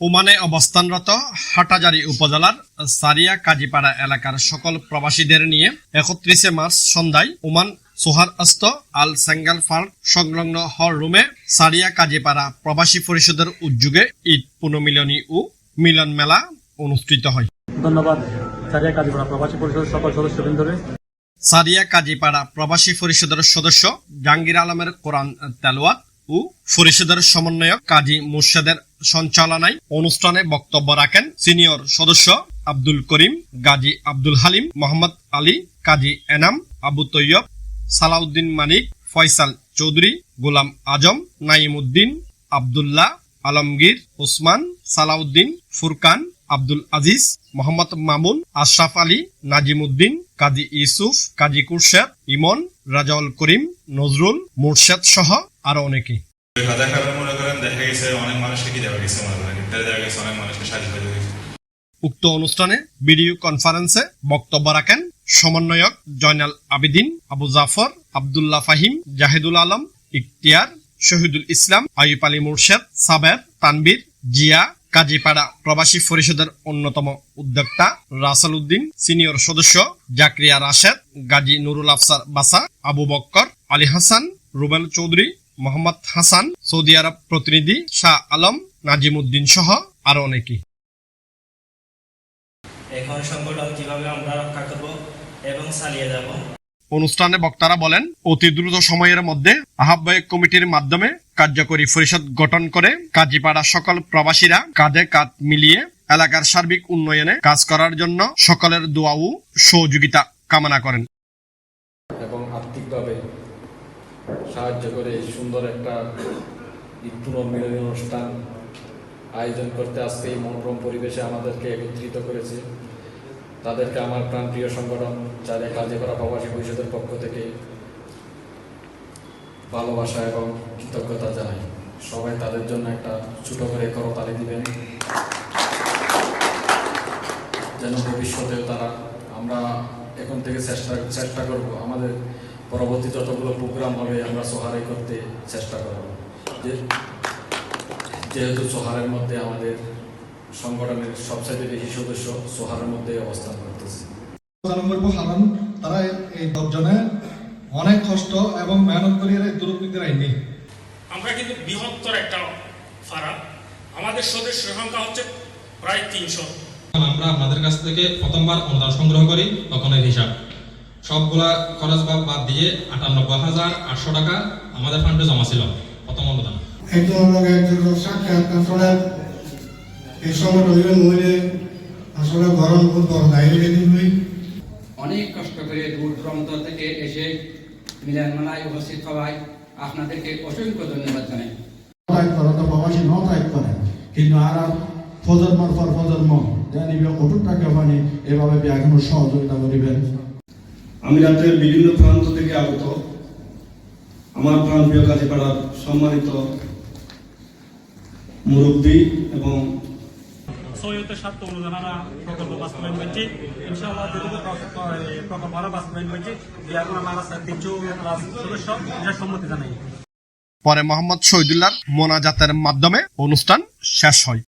ওমানে অবস্থানরত হাটাজারি উপজেলার সারিয়া কাজীপাড়া এলাকার সকল প্রবাসীদের নিয়ে একত্রিশে মার্চ সন্ধ্যায় ওমান সোহার আস্ত আল সেঙ্গাল পার্ক সংলগ্ন হল রুমে সারিয়া কাজীপাড়া প্রবাসী পরিষদের উদ্যোগে ঈদ পুনর্মিলনী ও মিলন মেলা অনুষ্ঠিত হয়। ধন্যবাদ। সারিয়া কাজীপাড়া প্রবাসী পরিষদের সকল সদস্যবৃন্দরে। সারিয়া কাজীপাড়া প্রবাসী পরিষদের সদস্য জাহাঙ্গীর আলমের কোরআন তেলোয়াত ও পরিষদের সমন্বয়ক কাজী মুর্শেদের সঞ্চালনায় অনুষ্ঠানে বক্তব্য রাখেন সিনিয়র সদস্য আব্দুল করিম, গাজী আব্দুল হালিম, মোহাম্মদ আলী, কাজী এনাম, আবু তৈয়ব, সালাউদ্দিন মানিক, ফয়সাল চৌধুরী, গোলাম আজম নাইমুদ্দিন আবদুল্লাহ, আলমগীর, ওসমান, সালাউদ্দিন, ফুরকান, আব্দুল আজিজ, মোহাম্মদ মামুন, আশরাফ আলী, নাজিমুদ্দিন, কাজী ইউসুফ, কাজী কুরশেদ, ইমন, রাজাউল করিম, নজরুল, মুর্শেদ সহ আরও অনেকে। মনে করেন দেখা গেছে অনেক মানুষকে কি দেওয়া গেছে করেন? ইত্যাদি দেওয়া গেছে অনেক মানুষকে সাহায্য উক্ত অনুষ্ঠানে ভিডিও কনফারেন্সে বক্তব্য রাখেন সমন্বয়ক জয়নাল আবিদিন আবু জাফর আবদুল্লাহ ফাহিম জাহিদুল আলম ইখতিয়ার শহীদুল ইসলাম আইব আলী মুর্শেদ সাবের তানবীর জিয়া কাজীপাড়া প্রবাসী পরিষদের অন্যতম উদ্যোক্তা রাসাল উদ্দিন সিনিয়র সদস্য জাকরিয়া রাশেদ গাজী নুরুল আফসার বাসা আবু বক্কর আলী হাসান রুবেল চৌধুরী মোহাম্মদ হাসান সৌদি আরব প্রতিনিধি শাহ আলম নাজিমুদ্দিন সহ আরও অনেকে। এখন সংকটও কীভাবে আমরা রক্ষা করব এবং চালিয়ে যাব? অনুষ্ঠানে বক্তারা বলেন অতি দ্রুত সময়ের মধ্যে আহ্বায়ক কমিটির মাধ্যমে কার্যকরী পরিষদ গঠন করে কাজীপাড়া সকল প্রবাসীরা কাঁধে কাঁধ মিলিয়ে এলাকার সার্বিক উন্নয়নে কাজ করার জন্য সকলের দোয়া ও সহযোগিতা কামনা করেন এবং আর্থিকভাবে সাহায্য করে এই সুন্দর একটা ঈদ পুনর্মিলনী অনুষ্ঠান আয়োজন করতে আজকে এই মনোরম পরিবেশে আমাদেরকে একত্রিত করেছে। তাদেরকে আমার প্রাণপ্রিয় সংগঠন যাদের কাজে করা প্রবাসী পরিষদের পক্ষ থেকে ভালোবাসা এবং কৃতজ্ঞতা জানাই। সবাই তাদের জন্য একটা ছোট করে করতালি দিবেন। যেন ভবিষ্যতেও তারা আমরা এখন থেকে চেষ্টা চেষ্টা করব। আমাদের পরবর্তী যতগুলো প্রোগ্রাম হবে আমরা সোহারে করতে চেষ্টা করব। যেহেতু সোহারের মধ্যে আমাদের সংগঠনের সবচাইতে বেশি সদস্য সোহারের মধ্যে অবস্থান করতেছে। হারান তারা এই দশজনে অনেক কষ্ট এবং মেহনত করিয়ে এই দূরবৃত্তির আইনি আমরা কিন্তু বৃহত্তর একটা ফারা আমাদের সদস্য সংখ্যা হচ্ছে প্রায় তিনশো। আমরা আপনাদের কাছ থেকে প্রথমবার অনুদান সংগ্রহ করি তখনের হিসাব। সবগুলা খরচ বাদ বাদ দিয়ে আটানব্বই হাজার আটশো টাকা আমাদের ফান্ডে জমা ছিল প্রথম অনুদান। একজন লোক একজন সাক্ষাৎ আসলে এই সময়টা হইলে নইলে আসলে গরম বড় দিবই অনেক কষ্ট করে দূর দূরান্ত থেকে এসে মিলন মেলায় উপস্থিত হওয়ায় আপনাদেরকে অসংখ্য ধন্যবাদ জানাই। প্রবাসী ন টাইপ করে। কিন্তু আর প্রজন্মর পর প্রজন্ম জানিবে অটুট টাকা মানে এভাবে ব্যাঘ্ন সহযোগিতা করিবেন। আমি রাজ্যের বিভিন্ন প্রান্ত থেকে আগত আমার প্রাণপ্রিয় কাজীপাড়ার সম্মানিত মুরব্বী এবং সৈয়দের স্বার্থ আমরা প্রকল্প বাস্তবায়ন করছি। ইনশাআল্লাহ যেটুকু প্রকল্প আমরা বাস্তবায়ন করছি। তিনশো সদস্য এটা সম্মতি জানাই। পরে মোহাম্মদ শহীদুল্লাহর মোনাজাতের মাধ্যমে অনুষ্ঠান শেষ হয়।